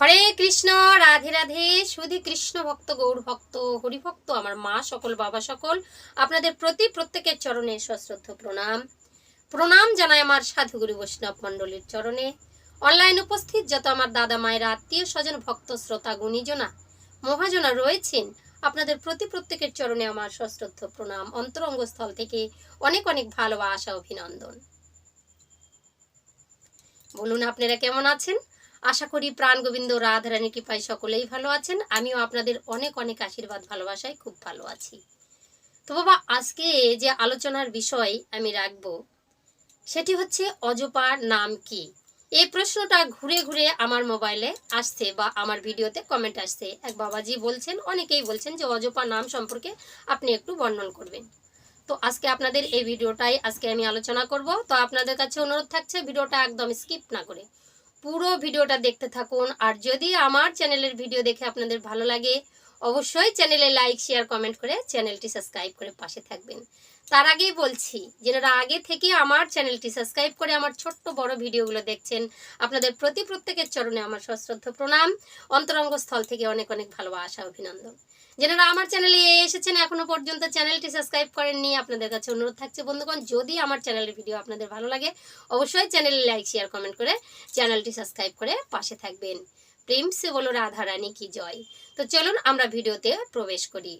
হরে কৃষ্ণ, রাধে রাধে, সুধী কৃষ্ণ ভক্ত, গৌর ভক্ত, হরিভক্ত, আমার মা সকল, বাবা সকল, আপনাদের প্রতি প্রত্যেকের চরণে সশ্রদ্ধ প্রণাম। প্রণাম জানাই আমার সাধুগুরু বৈষ্ণব মণ্ডলীর চরণে। অনলাইন উপস্থিত যত আমার দাদা মায়ের আত্মীয় স্বজন, ভক্ত, শ্রোতা, গুণীজনা, মহাজনা রয়েছেন, আপনাদের প্রতি প্রত্যেকের চরণে আমার সশ্রদ্ধ প্রণাম। অন্তরঙ্গ স্থল থেকে অনেক অনেক ভালোবাসা, অভিনন্দন। বলুন, আপনারা কেমন আছেন? আশা করি প্রাণ গোবিন্দ রাধারানী কৃপায় সকলেই ভালো আছেন। আমিও আপনাদের অনেক অনেক আশীর্বাদ, ভালোবাসায় খুব ভালো আছি। তো বাবা, আজকে যে আলোচনার বিষয় আমি রাখব, সেটি হচ্ছে অজপার নাম কি? এই প্রশ্নটা ঘুরে ঘুরে আমার মোবাইলে আসছে বা আমার ভিডিওতে কমেন্ট আসছে। এক বাবাজি বলছেন, অনেকেই বলছেন যে অজপা নাম সম্পর্কে আপনি একটু বর্ণন করবেন। তো আজকে আপনাদের এই ভিডিওটাই আজকে আমি আলোচনা করব। তো আপনাদের কাছে অনুরোধ থাকছে ভিডিওটা একদম স্কিপ না করে। পুরো ভিডিওটা দেখতে থাকুন। আর যদি আমার চ্যানেলের ভিডিও দেখে আপনাদের ভালো লাগে, অবশ্যই চ্যানেলে লাইক, শেয়ার, কমেন্ট করে চ্যানেলটি সাবস্ক্রাইব করে পাশে থাকবেন। তার আগেই বলছি যেনারা আগে থেকে আমার চ্যানেলটি সাবস্ক্রাইব করে আমার ছোট্ট বড় ভিডিওগুলো দেখছেন, আপনাদের প্রতি প্রত্যেকের চরণে আমার সশ্রদ্ধ প্রণাম। অন্তরঙ্গ স্থল থেকে অনেক অনেক ভালোবাসা, অভিনন্দন। যেনারা আমার চ্যানেলে এসেছেন, এখনও পর্যন্ত চ্যানেলটি সাবস্ক্রাইব করেননি, আপনাদের কাছে অনুরোধ থাকছে, বন্ধুগণ, যদি আমার চ্যানেলের ভিডিও আপনাদের ভালো লাগে, অবশ্যই চ্যানেলে লাইক শেয়ার কমেন্ট করে চ্যানেলটি সাবস্ক্রাইব করে পাশে থাকবেন। প্রেম সে বলো, রাধা রানী কি জয়। তো চলুন আমরা ভিডিওতে প্রবেশ করি।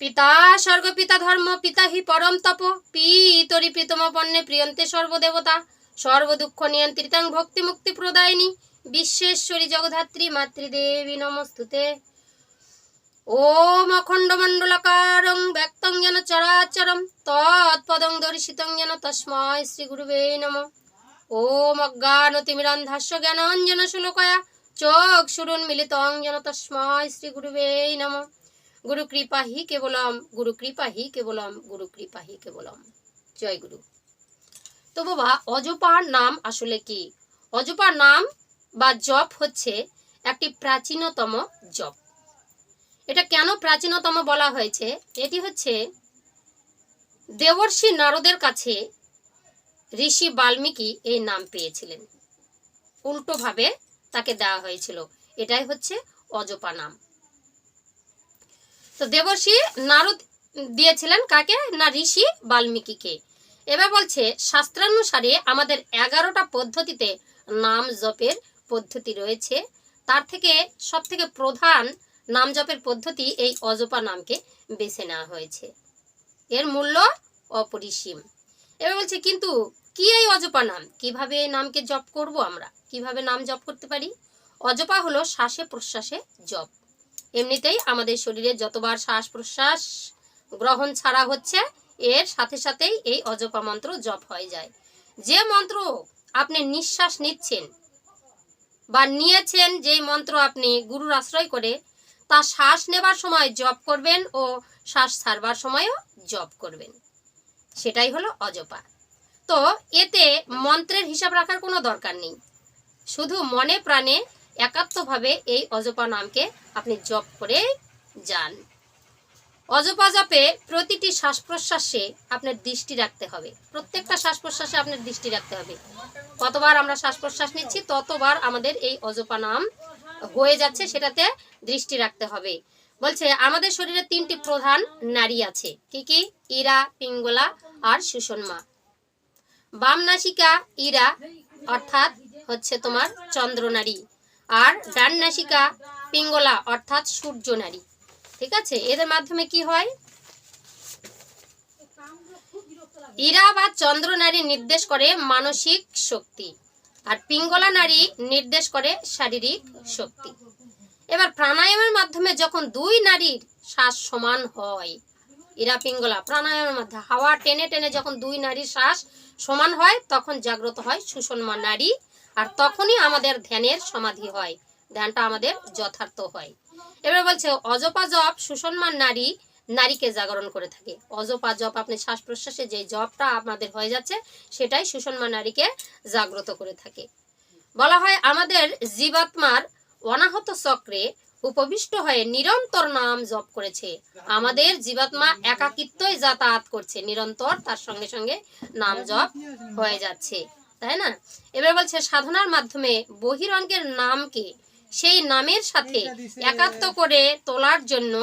পিতা স্বর্গ, পিতা ধর্ম, পিতা হি পরম তপ, পিতরি প্রীতম পণ্যে প্রিয়ন্তে সর্বদেবতা, সর্বদুঃখ নিয়ন্ত্রিতাং ভক্তি মুক্তি প্রদায়িনী, বিশ্বেশ্বরী জগধাত্রী মাতৃদেবী নমস্তুতে। ওম অখণ্ড মণ্ডলকারং ব্যক্তং যেন চরাচরম তৎপদং দর্শিতং যেন তস্ময় শ্রী গুরুবে নম ওম অজ্ঞান তিমিরান্ধাস্য জ্ঞানাঞ্জন শুলকয়া চোখ সুরুন মিলিতং যেন তস্ময় শ্রী গুরুবে নম গুরু কৃপা হি কেবলম গুরু কৃপা হি কেবলম গুরু কৃপা হি কেবলম জয় গুরু তো বাবা অজপার নাম আসলে কি অজপার নাম বা জপ হচ্ছে একটি প্রাচীনতম জপ এটা কেন প্রাচীনতম বলা হয়েছে? এটি হচ্ছে দেবর্ষি নারদের কাছে ঋষি বাল্মীকি এই নাম পেয়েছিলেন। উল্টোভাবে তাকে দেওয়া হয়েছিল। এটাই হচ্ছে অজপা নাম। তো দেবর্ষি নারদ দিয়েছিলেন কাকে? না, ঋষি বাল্মীকিকে। এবার বলছে, শাস্ত্রানুসারে আমাদের এগারোটা পদ্ধতিতে নাম জপের পদ্ধতি রয়েছে। তার থেকে সব থেকে প্রধান নাম জপের পদ্ধতি এই অজপা নামকে বেছে নেওয়া হয়েছে। এর মূল্য অপরিসীম। এবার বলছে, কিন্তু কি এই অজপা নাম? কীভাবে নামকে জপ করব আমরা? কীভাবে নাম জপ করতে পারি? অজপা হলো শ্বাসে প্রশ্বাসে জপ। এমনিতেই আমাদের শরীরে যতবার শ্বাস প্রশ্বাস গ্রহণ ছাড়া হচ্ছে, এর সাথে সাথেই এই অজপা মন্ত্র জপ হয়ে যায়। যে মন্ত্র আপনি নিঃশ্বাস নিচ্ছেন বা নিয়েছেন, যেই মন্ত্র আপনি গুরুর আশ্রয় করে তা শ্বাস নেবার সময় জপ করবেন ও শ্বাস ছাড়বার সময়ও জপ করবেন। সেটাই হলো অজপা। তো এতে মন্ত্রের হিসাব রাখার কোনো দরকার নেই। শুধু মনে প্রাণে একাত্মভাবে এই অজপা নামকে আপনি জপ করে যান। অজপা জপে প্রতিটি শ্বাস প্রশ্বাসে আপনার দৃষ্টি রাখতে হবে। প্রত্যেকটা শ্বাস প্রশ্বাসে আপনার দৃষ্টি রাখতে হবে। কতবার আমরা শ্বাস প্রশ্বাস নিচ্ছি, ততবার আমাদের এই অজপা নাম হয়ে যাচ্ছে, সেটাতে দৃষ্টি রাখতে হবে। বলছে, আমাদের শরীরে তিনটি প্রধান নারী আছে। কি কি? ইরা, পিঙ্গলা আর সুষমা বাম নাসিকা ইরা, অর্থাৎ হচ্ছে তোমার চন্দ্র নারী আর ডান নাসিকা পিঙ্গলা, অর্থাৎ সূর্য নারী ঠিক আছে? এদের মাধ্যমে কি হয়? ইরা বা চন্দ্র নারী নির্দেশ করে মানসিক শক্তি। আর পিঙ্গলা নারী নির্দেশ করে শারীরিক শক্তি। এবার প্রাণায়ামের মাধ্যমে যখন দুই নারীর শ্বাস সমান হয় ইরা পিঙ্গলা, প্রাণায়ামের মাধ্যমে হাওয়া টেনে টেনে যখন দুই নারীর শ্বাস সমান হয়, তখন জাগ্রত হয় সুষমা নারী আর তখনই আমাদের ধ্যানের সমাধি হয়, ধ্যানটা আমাদের যথার্থ হয়। এবার বলছে অজপা জপ সুষমান নারী নারীকে জাগরণ করে থাকে। অজপা জপ আপনি শ্বাস প্রশ্বাসে যে জপটা আপনাদের হয়ে যাচ্ছে সেটাই সুষমা নারীকে জাগ্রত করে থাকে। বলা হয় আমাদের জীবাত্মার অনাহত চক্রে উপবিষ্ট হয়ে নিরন্তর নাম জপ করেছে। আমাদের জীবাত্মা একাকিত্বই যাতায়াত করছে নিরন্তর তার সঙ্গে সঙ্গে নাম জপ হয়ে যাচ্ছে। তাই না? এবার বলছে সাধনার মাধ্যমে বহিরঙ্গের নামকে সেই নামের সাথে একাত্ম করে তোলার জন্য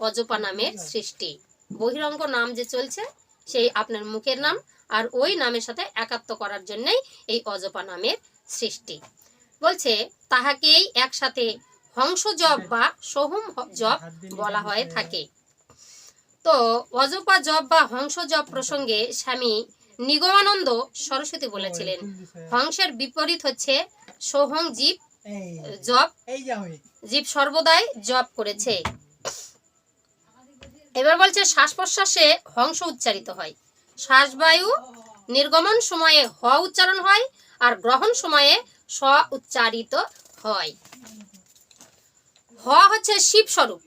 অজপা নামের সৃষ্টি। বহিরঙ্গ নাম যে চলছে সেই আপনার মুখের নাম আর ওই নামের সাথে একাত্ম করার জন্যই এই অজপা নামের সৃষ্টি। বলছে তাহাকেই একসাথে হংস জপ বা সোহম জপ বলা হয়ে থাকে। তো অজপা জপ বা হংস জপ প্রসঙ্গে স্বামী নিগমানন্দ সরস্বতী বলেছিলেন হংসের বিপরীত হচ্ছে সোহং জীব হয়ে জীব সর্বদাই জপ করেছে। এবার বলছে শ্বাস প্রশ্বাসে হংস উচ্চারিত হয়। শ্বাসবায়ু নির্গমন সময়ে হ উচ্চারণ হয় আর গ্রহণ সময়ে স উচ্চারিত হয়। হ হচ্ছে শিব স্বরূপ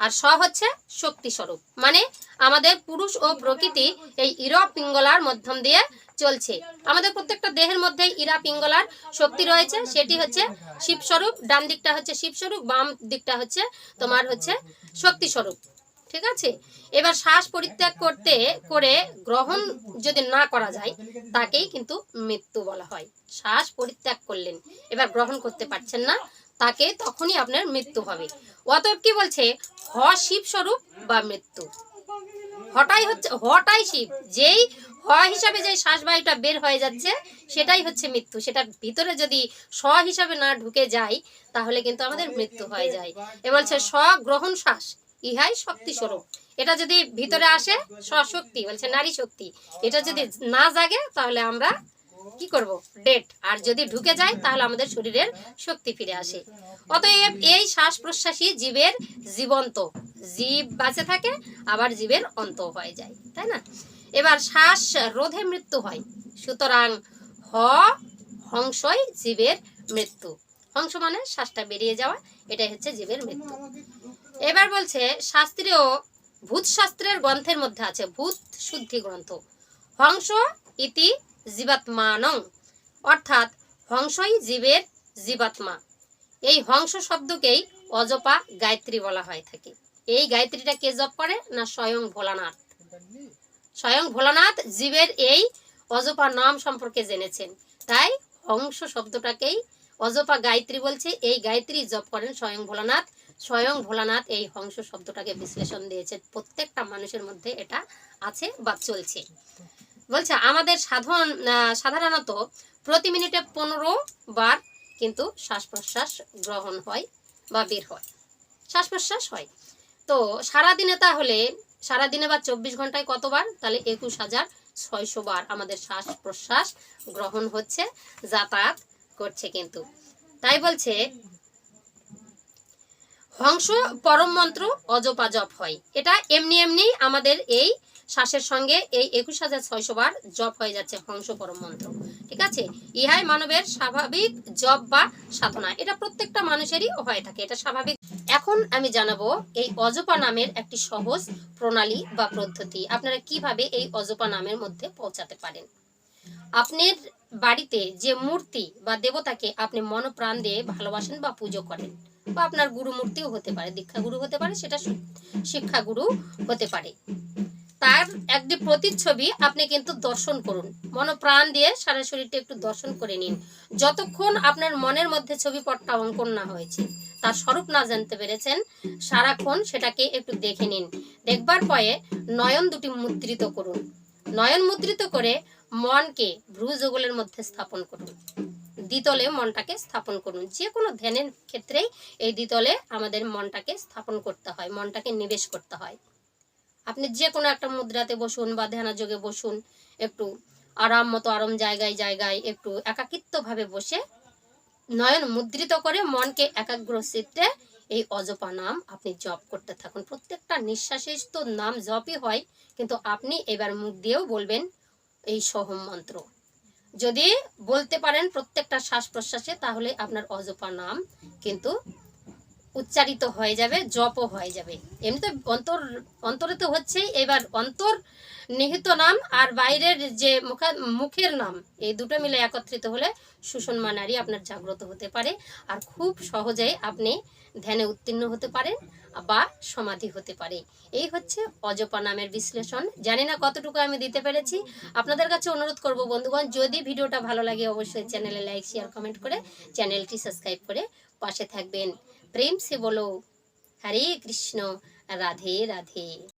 আর স হচ্ছে শক্তি স্বরূপ মানে আমাদের পুরুষ ও প্রকৃতি এই ইরা পিঙ্গলার মাধ্যম দিয়ে চলছে। আমাদের প্রত্যেকটা দেহের মধ্যে ইরা পিঙ্গলার শক্তি রয়েছে, সেটি হচ্ছে শিব স্বরূপ ডান দিকটা হচ্ছে শিব স্বরূপ বাম দিকটা হচ্ছে তোমার হচ্ছে শক্তি স্বরূপ ঠিক আছে? এবার শ্বাস পরিত্যাগ করতে, করে গ্রহণ যদি না করা যায়, তাকেই কিন্তু মৃত্যু বলা হয়। শ্বাস পরিত্যাগ করলেন, এবার গ্রহণ করতে পারছেন না, তাকে তখনই আপনার মৃত্যু হবে। অতএব কি বলছে? হ শিব স্বরূপ বা মৃত্যু। হটাই হচ্ছে, হটাই শিব। যেই হ হিসাবে যে শ্বাসবায়ুটা বের হয়ে যাচ্ছে, সেটাই হচ্ছে মৃত্যু। সেটা ভিতরে যদি স হিসাবে না ঢুকে যায়, তাহলে কিন্তু আমাদের মৃত্যু হয়ে যায়। এ বলছে স গ্রহণ শ্বাস। ইহাই শক্তি স্বরূপ এটা যদি ভিতরে আসে সশক্তি বলছে নারী শক্তি। এটা যদি না জাগে, তাহলে আমরা কি করব? ডেট আর যদি ঢুকে যায়, তাহলে আমাদের শরীরের শক্তি ফিরে আসে। অতএব এই শ্বাস প্রশ্বাসই জীবের জীবন্ত। জীব বাঁচে থাকে, আবার জীবের অন্ত হয়ে যায়। তাই না? এবার শ্বাস রোধে মৃত্যু হয়। সুতরাং হ, হংসই জীবের মৃত্যু। হংস মানে শ্বাসটা বেরিয়ে যাওয়া, এটাই হচ্ছে জীবের মৃত্যু। এবার বলছে, শাস্ত্রীয় ভূত শাস্ত্রের গ্রন্থের মধ্যে আছে, ভূত শুদ্ধি গ্রন্থ। হংস ইতি জীবাত্মানং। অর্থাৎ, হংসই জীবের জীবাত্মা। এই হংস শব্দকেই অজপা গায়ত্রী বলা হয় থাকে। এই গায়ত্রীটা কে জপ করে না স্বয়ং ভোলানাথ? স্বয়ং ভোলানাথ জীবের এই অজপা নাম সম্পর্কে জেনেছেন। তাই হংস শব্দটাকেই অজপা গায়ত্রী বলছে। এই গায়ত্রী জপ করেন স্বয়ং ভোলানাথ। স্বয়ং ভোলানাথ এই হংস শব্দটাকে বিশ্লেষণ দিয়েছে। প্রত্যেকটা মানুষের মধ্যে এটা আছে বা চলছে। বলছে, আমাদের সাধন সাধারণত প্রতি মিনিটে পনেরো বার কিন্তু শ্বাস প্রশ্বাস গ্রহণ হয় বা বের হয়। শ্বাস প্রশ্বাস হয়। তো সারাদিনে তাহলে, সারাদিনে বা চব্বিশ ঘন্টায় কতবার? তাহলে একুশ হাজার ছয়শো বার আমাদের শ্বাস প্রশ্বাস গ্রহণ হচ্ছে, যাতায়াত করছে কিন্তু। তাই বলছে হংস পরম মন্ত্র অজপা জপ হয়। এটা এমনি এমনি আমাদের এই শ্বাসের সঙ্গে এই একুশ হাজার ছয়শো বার জপ হয়ে যাচ্ছে হংস পরম মন্ত্র। ঠিক আছে? ইহাই মানবের স্বাভাবিক জপ বা সাধনা। এটা প্রত্যেকটা মানুষেরই হয়ে থাকে, এটা স্বাভাবিক। এখন আমি জানাব এই অজপা নামের একটি সহজ প্রণালী বা পদ্ধতি। আপনারা কীভাবে এই অজপা নামের মধ্যে পৌঁছাতে পারেন? আপনার বাড়িতে যে মূর্তি বা দেবতাকে আপনি মনপ্রাণ দিয়ে ভালোবাসেন বা পুজো করেন, বা আপনার গুরু মূর্তিও হতে পারে, দীক্ষা গুরু হতে পারে, সেটা শি- শিক্ষা গুরু হতে পারে। তার একটি প্রতিচ্ছবি আপনি কিন্তু দর্শন করুন। মনপ্রাণ দিয়ে সারা শরীরটা একটু দর্শন করে নিন। যতক্ষণ আপনার মনের মধ্যে ছবি ছবিপটটা অঙ্কন না হয়েছে, তার স্বরূপ না জানতে পেরেছেন, সারাক্ষণ সেটাকে একটু দেখে নিন। দেখবার পরে নয়ন দুটি মুদ্রিত করুন। নয়ন মুদ্রিত করে মনকে ভ্রু যুগলের মধ্যে স্থাপন করুন। দ্বিতলে মনটাকে স্থাপন করুন। যে কোনো ধ্যানের ক্ষেত্রেই এই দ্বিতলে আমাদের মনটাকে স্থাপন করতে হয়, মনটাকে নিবেশ করতে হয়। আপনি যে কোনো একটা মুদ্রাতে বসুন বা ধ্যানাযোগে বসুন, একটু আরাম মতো আরাম জায়গায় জায়গায় একটু একাকিত্বভাবে বসে নয়ন মুদ্রিত করে মনকে একাগ্র এই অজপা নাম আপনি জপ করতে থাকুন। প্রত্যেকটা নিঃশ্বাসের তো নাম জপই হয়, কিন্তু আপনি এবার মুখ দিয়েও বলবেন এই সহম মন্ত্র যদি বলতে পারেন প্রত্যেকটা শ্বাস প্রশ্বাসে তাহলে আপনার অজপা নাম কিন্তু উচ্চারিত হয়ে যাবে, জপও হয়ে যাবে। এমনিতে অন্তর, অন্তরে তো হচ্ছেই, এবার অন্তর, নিহিত নাম আর বাইরের যে মুখা, মুখের নাম, এই দুটো মিলে একত্রিত হলে সুষমা নারী আপনার জাগ্রত হতে পারে। আর খুব সহজেই আপনি ধ্যানে উত্তীর্ণ হতে পারেন বা সমাধি হতে পারে। এই হচ্ছে অজপা নামের বিশ্লেষণ। জানি না কতটুকু আমি দিতে পেরেছি। আপনাদের কাছে অনুরোধ করব বন্ধুগণ, যদি ভিডিওটা ভালো লাগে, অবশ্যই চ্যানেলে লাইক শেয়ার কমেন্ট করে চ্যানেলটি সাবস্ক্রাইব করে পাশে থাকবেন। প্রেম সে বলো হরে কৃষ্ণ রাধে রাধে